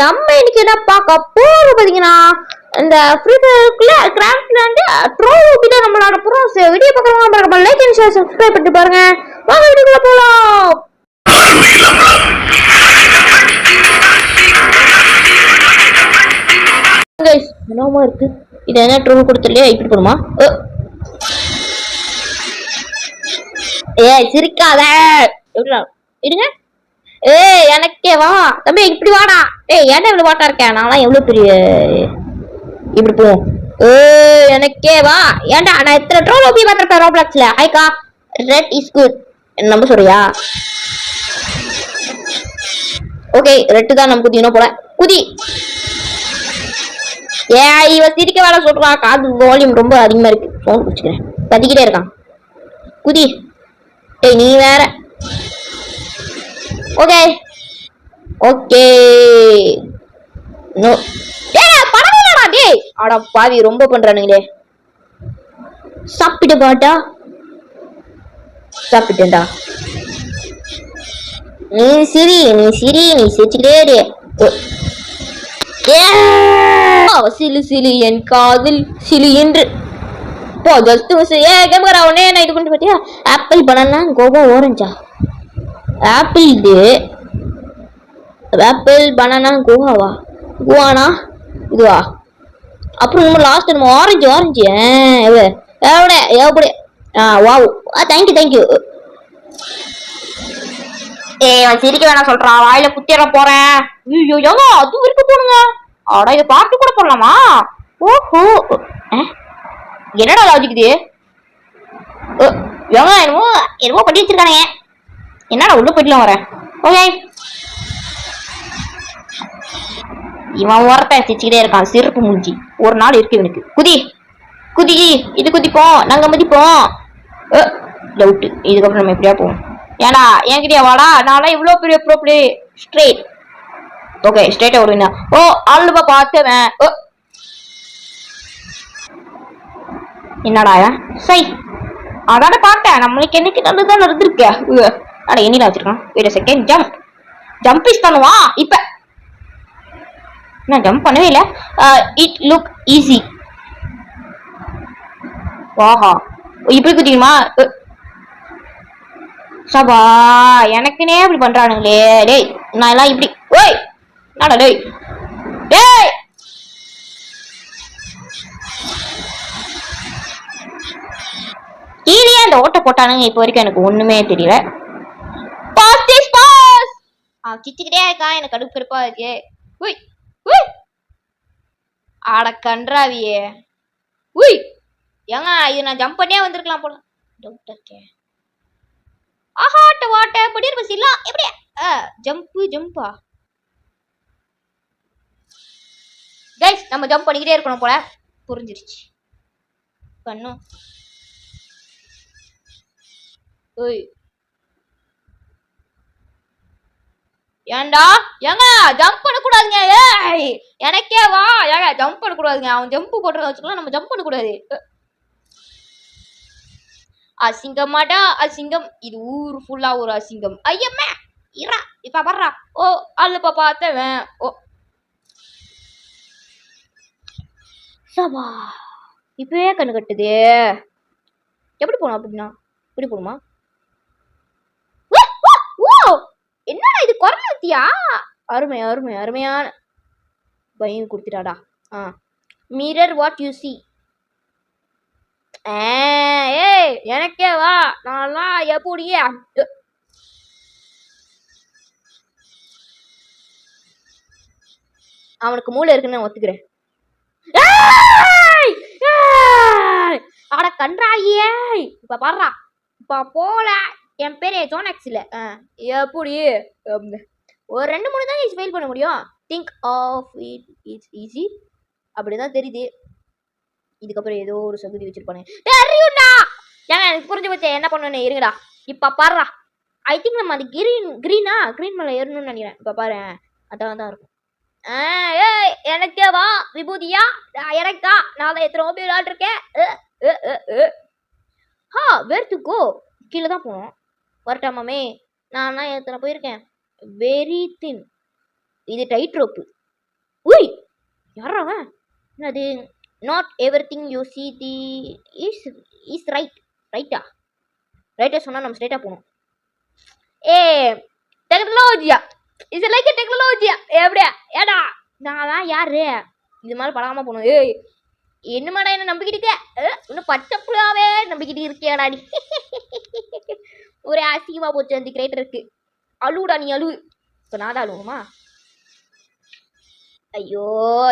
நம்ம இன்னைக்கு என்ன பார்க்க போறோம் பாத்தீங்கன்னா இந்த ஃப்ரீ ஃபயருக்குள்ள கிராஃப்ட்ல வந்து ட்ரோ கிட்ட நம்ம விளையாட போறோம் வீடியோ பார்க்கறவங்க மறக்காம லைக் அண்ட் ஷேர் சப்ஸ்கிரைப் பண்ணிட்டு பாருங்க. வாங்க வீடியோக்குள்ள போலாம். Guys என்னமா இருக்கு. இது என்ன ட்ரோல் கொடுத்துலையா இப்படி போடுமா? அ. ஏய் சிரிக்காத. எப்படிடா? இருங்க. ஏய் எனக்கே வா. தம்பி இப்படி வாடா. ஏய் ஏன்டா இவ்வளவு வாட்டா இருக்கேன் நான்லாம் எவ்வளவு பெரிய இப்படி போ. ஏ எனக்கே வா. ஏன்டா நான் எத்தனை ட்ரோல் ஓபி பார்த்திருப்பேன் ரோப்ளாக்ஸ்ல? ஹைக்கா ரெட் இஸ் குட் நம்ப சொல்றியா? ஓகே ரெட்டு தான் நம்ம குதிக்கணும் போல. குதி. ஏ இவ சிரிக்க வேலை சொல்றா காது வால்யூம் ரொம்ப அதிகமா இருக்கு. ஃபோன் குடிச்சுக்கிறேன். கத்திக்கிட்டே இருக்கான். குதி. ஏய் நீ வேற. ஓகே ஓகே நோ டேய் பரவாயில்லடா டேய்? அட பாவி ரொம்ப பண்றானுங்களே. சாப்பிட்டு பாட்டா? சாப்பிட்டேன்டா. நீ சிரி நீ சிரி நீ சிரிச்சுக்கிட்டே டே ஏ! சிலு சிலு என் காதில் சிலு என்று. போ ஜஸ்ட் ஏ கேமரா உடனே நான் இது பண்ணிட்டு பார்த்தியா ஆப்பிள் பனானா கோபம் ஓரஞ்சா. ஆப்பிள் இது. ஆப்பிள் பனானா கோவாவா கோவானா இதுவா? அப்புறம் நம்ம லாஸ்ட் நம்ம ஆரஞ்சு ஆரஞ்சு எவ்வளோ எவ்வளோ ஆ வாவ் ஆ தேங்க்யூ தேங்க்யூ ஏய் அவன் சிரிக்க வேணாம் சொல்றான். வாயில குத்திட போறேன். ஐயோ ஏங்க அதுவும் இருக்க போனுங்க அட இதை பார்த்து கூட போடலாமா? ஓஹோ. என்னடா லாஜிக் இது? அஹ், ஏங்க என்னமோ என்னமோ பண்ணி வச்சிருக்கானே என்னடா உள்ள போயிட்டுலாம் வரேன் ஓகே. இவன் ஒருத்தன் சிரிச்சுக்கிட்டே இருக்கான் சிறப்பு மூஞ்சி. ஒரு நாள் இருக்கு இவனுக்கு. குதி. குதி. இது குதிப்போம் நாங்க மதிப்போம் டவுட் இதுக்கப்புறம் நம்ம எப்படியா போவோம்? ஏடா என்கிட்டயா வாடா? நான்லாம் இவ்வளோ பெரிய ப்ரோ பிளே ஸ்ட்ரெயிட் ஓகே ஸ்ட்ரெயிட்டா விடுவீங்க ஓ ஆளுபா பார்த்தவன் ஓ என்னடா சை. அதான பார்த்தேன். நம்மளுக்கு என்னைக்கு நல்லதுதான் நடந்திருக்கேன் உ, அட என்னடா வச்சிருக்கான்? Wait second jump jump is பண்ணுவா? இப்ப. நான் ஜம்ப் பண்ணவே இல்லை. இட் லுக் ஈஸி வாஹா. இப்படி குத்திக்குமா சபா எனக்குனே இப்படி பண்றானுங்களே. டேய் நான் எல்லாம் இப்படி. ஓய் நாடா டேய்? டேய்! கீழே அந்த ஓட்டை போட்டானுங்க இப்போ வரைக்கும் எனக்கு ஒண்ணுமே தெரியல. அவன் கிச்சிக்கிட்டே இருக்கான் எனக்கு கடுப்பு கடுப்பா இருக்கு. உய் உய். ஆட கன்றாவியே. உய். ஏங்க இது நான் ஜம்ப் பண்ணியே வந்திருக்கலாம் போல. டவுட் ஆஹாட்ட வாட்ட. படி பஸ் இல்ல எப்படி ஜம்ப் ஜம்பா கைஸ் நம்ம ஜம்ப் பண்ணிக்கிட்டே இருக்கணும் போல. புரிஞ்சிருச்சு. பண்ணும். ஓய் ஏண்டா? ஏங்க ஜம்ப் பண்ணக்கூடாதுங்க. ஏய் எனக்கே வா. ஏங்க ஜம்ப் பண்ணக்கூடாதுங்க. அவன் ஜம்ப் போட்டுறத வச்சுக்கலாம் நம்ம ஜம்ப் பண்ணக்கூடாது. அசிங்கமாடா அசிங்கம். இது ஊர் ஃபுல்லா ஒரு அசிங்கம். ஐயம்மே இரா இப்ப வர்றா. ஓ அல்லப்ப பார்த்தவன். ஓ. சபா இப்பவே கண்ணு கட்டுது. எப்படி போகணும் அப்படின்னா? இப்படி போகணுமா உ, உ, ஓ என்னடா இது குரல் ஊத்தியா அருமை அருமை அருமையான பயம் கொடுத்துட்டாடா. ஆ. மிரர் வாட் யூ சி ஏய் எனக்கே வா. நான்லாம் எப்படியே அவனுக்கு மூளை இருக்குன்னு நான் ஒத்துக்கிறேன். ஏய்! அட கன்றாயே இப்ப பாடுறா. இப்ப போல. என் பேர் ஜோனாக்ஸ் இல்லை. ஆ, எப்படி ஒரு ரெண்டு மூணு தான் ஃபெயில் பண்ண முடியும்? Think of it it's easy அப்படி தான் தெரியுது. இதுக்கப்புறம் ஏதோ ஒரு சகுதி வச்சிருப்பானே. தெரியும்டா ஏங்க எனக்கு புரிஞ்சு போச்சு. என்ன பண்ணணும் இருங்கடா. இப்போ பாருடா. ஐ திங்க் நம்ம அது கிரீன் கிரீனா கிரீன் மேலே ஏறணும்னு நினைக்கிறேன். இப்போ பாரு. அதான் தான் இருக்கும். ஆ, ஏய் எனக்கே வா. விபூதியா? எனக்கா நான் தான் எத்தனை ஓபி விளையாட்டுருக்கேன் ஹா வேர் டு கோ கீழே தான் போனோம். வரட்டாமாமே? நான் எத்தனை போயிருக்கேன். Very thin. இது டைட் ரோப்பு உய்! யாரா அவன்? என்னது? Not everything you see the is is right ரைட்டா ரைட்டாக சொன்னால் நம்ம ஸ்ட்ரைட்டாக போகணும். ஏ டெக்னாலஜியா இஸ் லைக் டெக்னாலஜியா எப்படியா? ஏடா? நான் தான் யாரு? இது மாதிரி பழகாமல் போகணும். ஏய் என்னமாடா என்ன நம்பிக்கிட்டு இருக்க? இன்னும் பச்சை புள்ளாவே நம்பிக்கிட்டு இருக்கியாடா நீ? ஒரே அசிங்கமாக போச்சு அந்த கிரேட்டருக்கு அழுடா நீ அழு. இப்போ நான் தான் அழுவுமா ஐயோ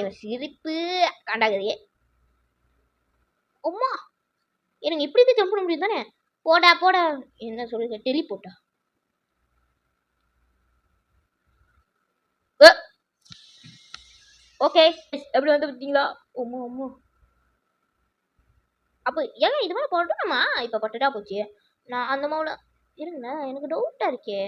இவன் சிரிப்பு. காண்டாகுதே அம்மா எனக்கு இப்படி தான் ஜம்ப் பண்ண முடியும் தானே? போடா போடா. என்ன சொல்லுங்க டெலி போட்டா. ஓகே எப்படி வந்து பார்த்தீங்களா அம்மா அம்மா. அப்போ ஏங்க இது மாதிரி போட்டோமா இப்போ பட்டுட்டா போச்சு. நான் அந்த மாவில் இருங்க எனக்கு டவுட்டாக இருக்கே.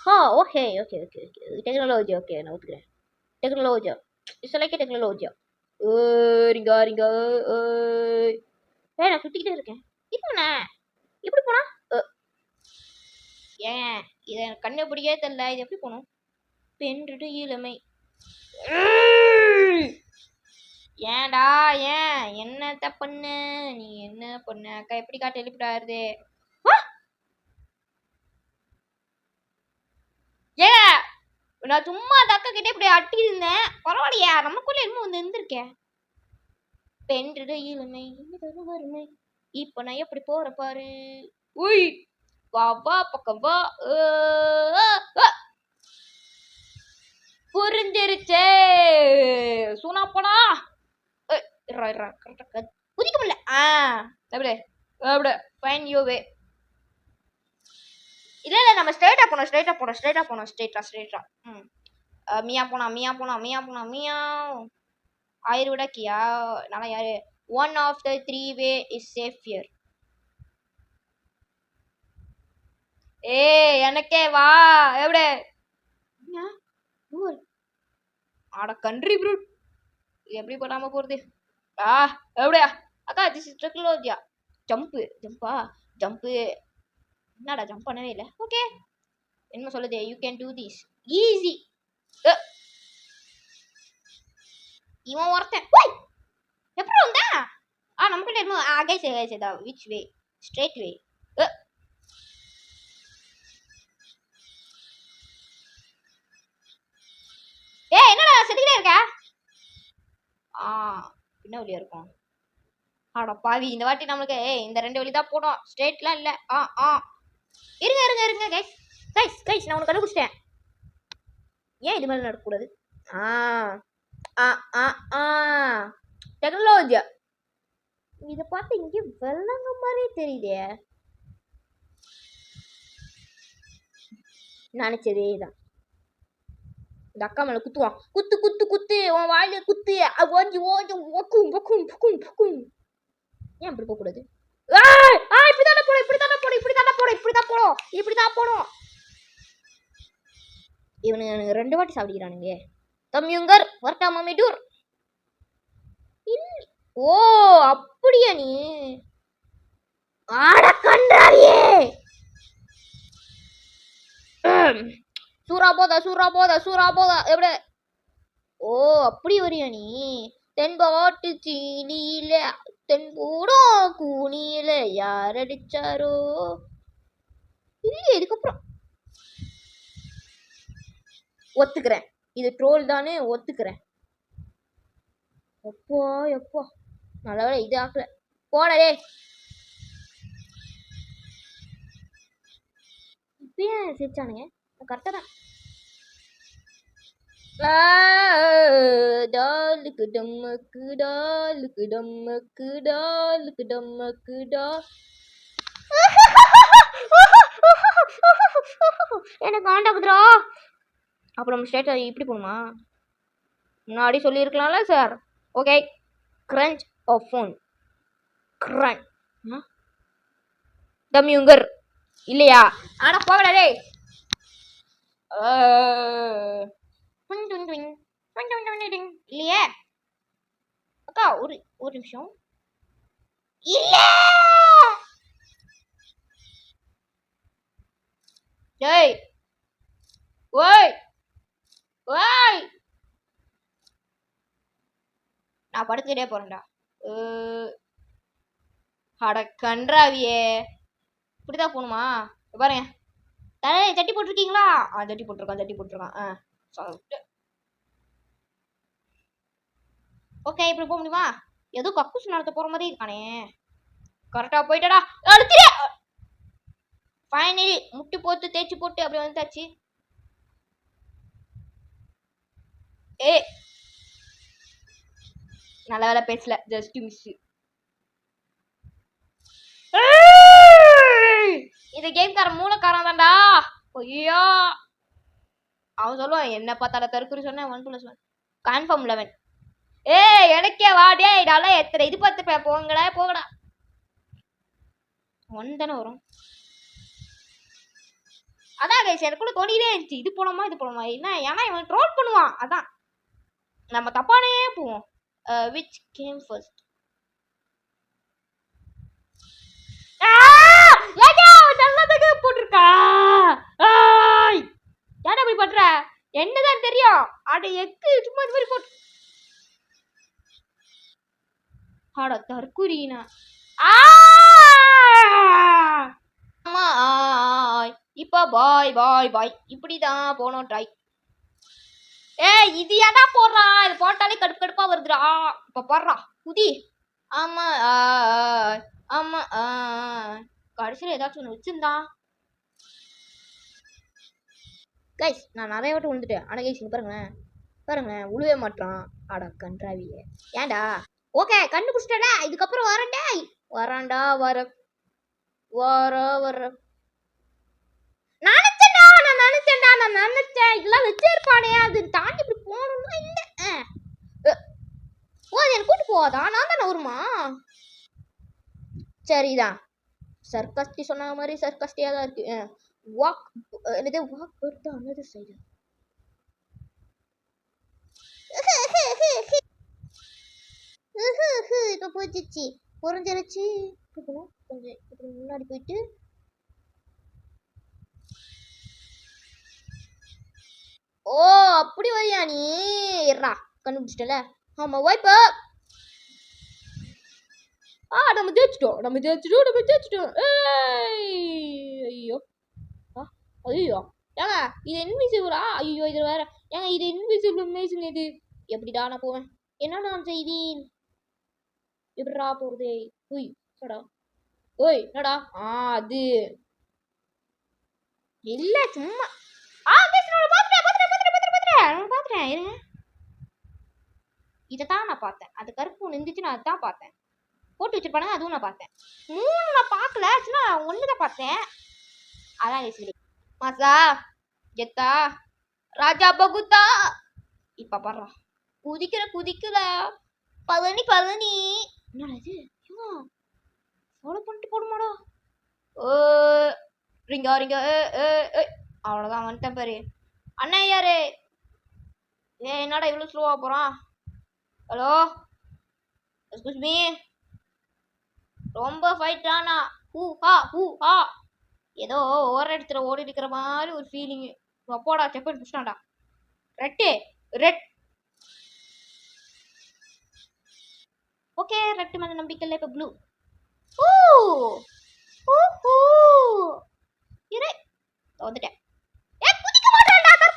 ஹா okay okay okay okay. Technology okay நான் ஒத்துக்கிறேன். டெக்னாலஜியா இட்ஸ் லைக் டெக்னாலஜியா ஏரிங்க ரிங்க ஏ. நான் சுற்றிக்கிட்டே இருக்கேன். இதுண்ணே எப்படி போனா? ஏன் இதை எனக்கு கண்ணு பிடிக்கவே தெரில இது எப்படி போகணும் பெண்றுடு இளமை. ஏன்டா ஏன்? என்னத்த பண்ண? நீ என்ன பண்ண? அக்கா எப்படி டெலிபிட் ஆயிருது ஏ நான் சும்மா அந்த அக்கா கிட்ட இப்படி அட்டி இருந்தேன் பரவாயில்லையா நமக்குள்ள என்னமோ வந்து இருந்திருக்கேன் பெண்றது இளமை இது வறுமை. இப்ப நான் எப்படி போற பாரு? உய் வா வா பக்கம் வா. புரிஞ்சிருச்சே. சூனா போனா ஏய், குதிக்க முடியல. ஆ எப்படி எப்படி ஃபைன் யூ வே இல்ல இல்லை நம்ம ஸ்ட்ரைட்டா போனோம் ஸ்ட்ரைட்டா போனோம் ஸ்ட்ரைட்டா போனோம் ஸ்ட்ரைட்டா ஸ்ட்ரைட்டா ம். மியா போனா மியா போனா மியா போனா மியா. ஆயிரம் கியா நல்லா யாரு? One of the three way is safer ஏ எனக்கே வா. எப்படி என்ன? ஊர். அட கண்ட்ரி ப்ரூட் இது எப்படி பண்ணாமல் போகிறது ஆ எப்படியா அக்கா திஸ் இஸ் டெக்னாலஜியா ஜம்ப்பு ஜம்பா ஜம்ப்பு என்னடா ஜம்ப் பண்ணவே இல்லை. ஓகே என்ன சொல்லுது? You can do this easy இவன் ஒருத்தன். ஓய்! எப்படி வந்தா ஆ நமக்கு என்னமோ ஆ guys guys which way straight way ஏய் என்னடா இருக்க? ஆ என்ன வழியா இருக்கும் ஆடா பாவி இந்த வாட்டி நம்மளுக்கு ஏய் இந்த ரெண்டு வழி தான் போடும் ஸ்ட்ரெயிட்லாம் இல்லை. ஆ ஆ. இருங்க இருங்க இருங்க கைஸ் கைஸ் கைஸ் நான் உனக்கு கண்டுபிடிச்சிட்டேன். ஏன் இது மாதிரி நடக்கக்கூடாது? ஆ ஆ ஆ ஆ. டெக்னாலஜியா இதை பார்த்து இங்கே வெள்ளங்க மாதிரியே தெரியுதே. நினச்சதே தான் இந்த அக்கா மேலே குத்துவான் குத்து குத்து குத்து உன் வாயில குத்து ஓஞ்சி ஓஞ்சி ஒக்கும் பொக்கும் பொக்கும் பொக்கும் ஏன் அப்படி போகக்கூடாது ஏய், ஆ இப்படி தானே போடும் இப்படி தானே போடும் இப்படி தானே போடும் இப்படி தான் போடும் இப்படி தான் போடும் இவனுங்க எனக்கு ரெண்டு வாட்டி சாப்பிடுகிறானுங்க தம்யுங்கர் வர்டா மாமி டூர் ஓ அப்படியா நீ ஆட கண்டாரியே சூறா போதா சூறா போதா சூறா போதா. எப்படி? ஓ அப்படி வரியா நீ? தென்பாட்டு சீனியில தென்பூடோ கூனியில யார் அடிச்சாரோ? இல்லையே இதுக்கப்புறம். ஒத்துக்கிறேன். இது ட்ரோல் தானே ஒத்துக்கிறேன். எப்போ எப்போ. நல்ல இது ஆக்கல. போடலே இப்பயே சிரிச்சானுங்க? கரெக்டாக தான். டாலுக்கு டம்மக்கு டாலுக்கு டம்மக்கு டாலுக்கு டம்மக்கு டா. எனக்கு குதிரா. அப்புறம் ஸ்டேட் இப்படி போகணுமா முன்னாடி சொல்லியிருக்கலாம்ல sir okay cringe of phone கிரன் தம்யுங்கர் இல்லையா? ஆனால் போகடா இல்லையே? அக்கா ஒரு ஒரு நிமிஷம். இல்ல! டேய் ஓய்! ஓய்! நான் படுத்துக்கிட்டே போறேன்டா. அட கன்றாவியே. இப்படிதான் போகணுமா பாருங்க. தலை தட்டி போட்டிருக்கீங்களா? ஆ தட்டி போட்டிருக்கான் தட்டி போட்டிருக்கான் ஆ ஓகே இப்படி போக முடியுமா ஏதோ கக்கூஸ் நடத்த போற மாதிரி இருக்கானே. கரெக்டா போயிட்டடா. அடுத்து ஃபைனலி முட்டி போட்டு தேய்ச்சி போட்டு அப்படி வந்தாச்சு ஏ! நல்ல வேலை பேசல. ஜஸ்ட் மிஸ் இந்த கேம்காரன் மூலக்காரன் தான்டா ஐயோ. அவன் சொல்லுவான் என்ன பார்த்தாட தற்கொலை சொன்னேன் one plus one confirm eleven ஏய் எனக்கே வா டேய் எத்தனை இது பார்த்துப்பேன் போங்கடா போகடா ஒன் தானே வரும். அதான் கைஸ் எனக்குள்ள தோணிட்டே இருந்துச்சு. இது போனோமா இது போனோமா என்ன ஏன்னா இவன் ட்ரோல் பண்ணுவான். அதான். நம்ம தப்பானே போவோம். விச் கேம் ஃபர்ஸ்ட் ஆய்! ஏன்டா இப்படி பண்ற? என்னதான் தெரியும்? அட எக்கு சும்மா இது மாதிரி போட்டு. அட தற்குறினா. ஆமா ஆய். இப்போ பாய் பாய் பாய். இப்படிதான் போனோம் ட்ரை ஏய் இது ஏடா போடுறான் இது போட்டாலே கடுப்பு கடுப்பா வருதுடா. இப்ப போடுறா. குதி. ஆமா ஆய். ஆமா ஆ கடைசியில் ஏதாச்சும் ஒன்று வச்சிருந்தா? கைஸ் நான் நிறைய வாட்டி விழுந்துட்டேன் ஆனால் கைஸ் இங்க பாருங்களேன். பாருங்களேன் உழுவே மாட்டான் அட கன்றாவியே. ஏன்டா? ஓகே கண்டுபிடிச்சிட்டடா இதுக்கப்புறம் வரேன்டா வரான்டா வர. வர வர. நினைச்சேன்டா நான் நினைச்சேன்டா நான் நினைச்சேன். இதெல்லாம் வச்சிருப்பானே. அது தாண்டி இப்படி போகணும்னா இல்லை ஓ அது எனக்கு கூட்டு போவாதா நான் தானே வருமா? சரிதான். சர்க்கஸ்டி சொன்ன மாதிரி சர்க்கஸ்டியாக தான் இருக்கு. வாக் walk வாக் வருது another side. இப்போ போச்சிச்சு புரிஞ்சிருச்சு. இப்போணும் கொஞ்சம் இப்படி முன்னாடி போயிட்டு. ஓ அப்படி வரியா நீ? இருடா கண்டுபிடிச்சிட்டல ஆமா வாய்ப்பா ஆ நம்ம ஜெயிச்சிட்டோம் நம்ம ஜெயிச்சிட்டோம் நம்ம ஜெயிச்சிட்டோம். ஐயோ. ஐயோ ஏங்க இது இன்விசிபிளா ஐயோ இது வேற. ஏங்க இது இன்விசிபிள் மேசிங் இது? எப்படிடா நான் போவேன்? என்ன நான் செய்தேன் எப்படிடா போறது? உய் சடா. ஓய் என்னடா? ஆ அது. இல்ல சும்மா. ஆ பேசுறேன் பாத்துறேன் பாத்துறேன் பாத்துறேன் பாத்துறேன் இருங்க. இதை தான் நான் பார்த்தேன். அது கருப்பு ஒன்று இருந்துச்சு நான் அதான் பார்த்தேன். போட்டு வச்சிருப்பானுங்க அதுவும் நான் பார்த்தேன். மூணு நான் பார்க்கல சின்ன ஒன்று தான் பார்த்தேன். அதான் சரி மாசா கெத்தா ராஜா பகுத்தா இப்ப பாடுறா குதிக்கிற குதிக்கல பழனி பழனி என்னடா இது ஃபாலோ பண்ணிட்டு போடுமாடா ஓ ரிங்கா ரிங்கா ஏ ஏ ஏ அவ்வளோதான் வந்துட்டேன் பாரு அண்ணா யாரு ஏ என்னடா இவ்வளோ ஸ்லோவாக போகிறான் ஹலோ எக்ஸ்கூஸ் மீ ரொம்ப ஃபைட் ஆனா ஹூ ஹா ஹூ ஹா ஏதோ ஓர இடத்துல ஓடி இருக்கிற மாதிரி ஒரு ஃபீலிங்கு அப்போடா செப்பல் புஷ்டாண்டா ரெட்டு ரெட். ஓகே ரெட்டு மேல நம்பிக்கை இல்லை இப்போ ப்ளூ ஓ ஓ ஹூ! இரு. வந்துட்டேன். ஏ குதிக்க மாட்டான்டா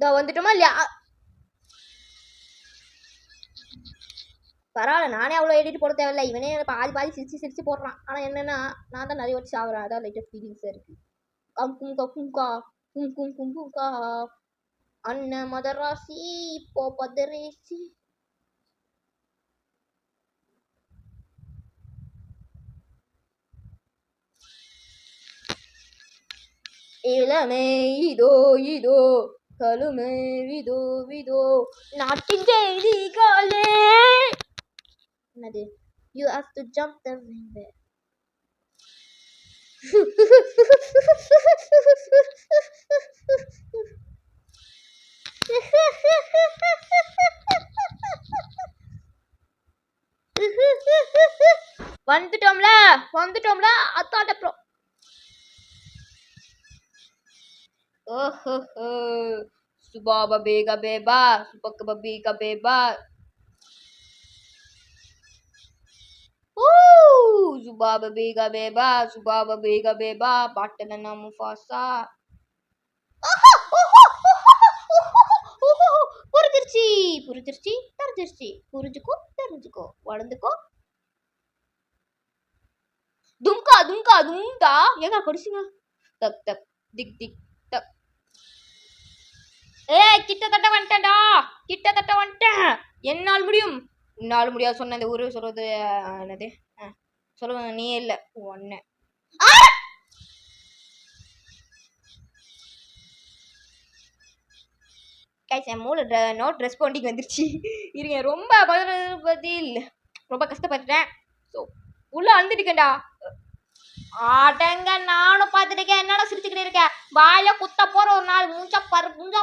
இதோ வந்துட்டோமா இல்லையா? பரவாயில்ல நானே அவ்வளோ எடிட் போட தேவையில்ல. இவனே பாதி பாதி சிரிச்சு சிரிச்சு போடுறான். ஆனால் என்னென்னா நான் தான் நிறைய வச்சு சாவுறேன் அதான் லைட்டாக ஃபீலிங்ஸாக இருக்குது கம் கும் க கும் கா. கும் கும் கும் கும் கா. அண்ணன் மதராசி இப்போ பதரேசி இளமை இதோ இதோ கழுமை விதோ விதோ. நாட்டின் செய்திகளே என்னது? You have to jump the window வந்துட்டோம்ல? வந்துட்டோம்ல? அத்தாட்ட ப்ரோ ஓஹோ சுபாப பேக பேபா சுபக்க பபீக பேபா. ஊ சுபாப பேக பேபா சுபாப பேக பேபா பாட்டன முஃபாசா புரிஞ்சிருச்சு புரிஞ்சிருச்சு தெரிஞ்சிருச்சு. புரிஞ்சுக்கோ தெரிஞ்சுக்கோ. வளர்ந்துக்கோ. தும்கா தும்கா தும்கா ஏங்க படிச்சுங்க தக் தக் திக் திக் தக். ஏ கிட்டத்தட்ட வந்துட்டேன்டா. கிட்டத்தட்ட வந்துட்டேன். என்னால் முடியும். உன்னால் முடியாது சொன்ன இந்த ஊரு சொல்றது என்னது? சொல்லுவாங்க நீ இல்ல ஒன்னு கைஸ் என் மூளை நோட் ரெஸ்பாண்டிங் வந்துருச்சு. இருங்க ரொம்ப பதில் ரொம்ப கஷ்டப்பட்டுட்டேன். ஸோ உள்ள வந்துட்டுக்கேன்டா ஆட்டங்க நானும் பார்த்துட்டுக்கேன் என்னடா சிரிச்சுக்கிட்டே இருக்கேன் வாயில குத்த போற ஒரு நாள் மூஞ்சா பரு மூஞ்சா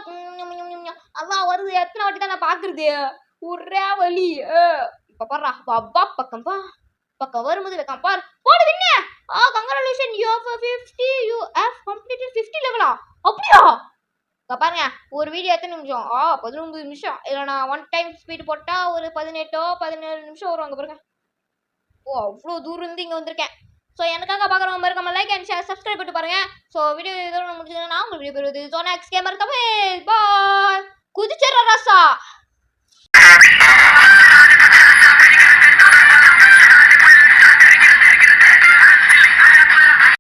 அதான் வருது எத்தனை வாட்டி தான் நான் பாக்குறது ஒரே வலி. அஹ். இப்ப பாடுறா பப்பா பக்கம் பா பக்கம் வரும்போது வைக்காம பார் போடு விண்ண. ஆ congratulation you have 50 you have completed 50 லெவலா அப்படியா? அக்கா பாருங்க ஒரு வீடியோ எத்தனை நிமிஷம்? ஆ பதினொன்பது நிமிஷம். இல்லை நான் ஒன் டைம் ஸ்பீடு போட்டால் ஒரு பதினெட்டோ பதினேழு நிமிஷம் வரும் அங்கே பாருங்க. ஓ அவ்வளோ தூரம் இருந்து இங்கே வந்திருக்கேன். ஸோ எனக்காக பார்க்குறவங்க மறக்காம லைக் அண்ட் ஷேர் சப்ஸ்கிரைப் பண்ணிட்டு பாருங்க. ஸோ வீடியோ இதோட முடிஞ்சதுன்னா நான் உங்கள் வீடியோ பெறுவது ஜோனாக்ஸ் கேமர் தமிழ் பாய் குதிச்சிடுற ரசா.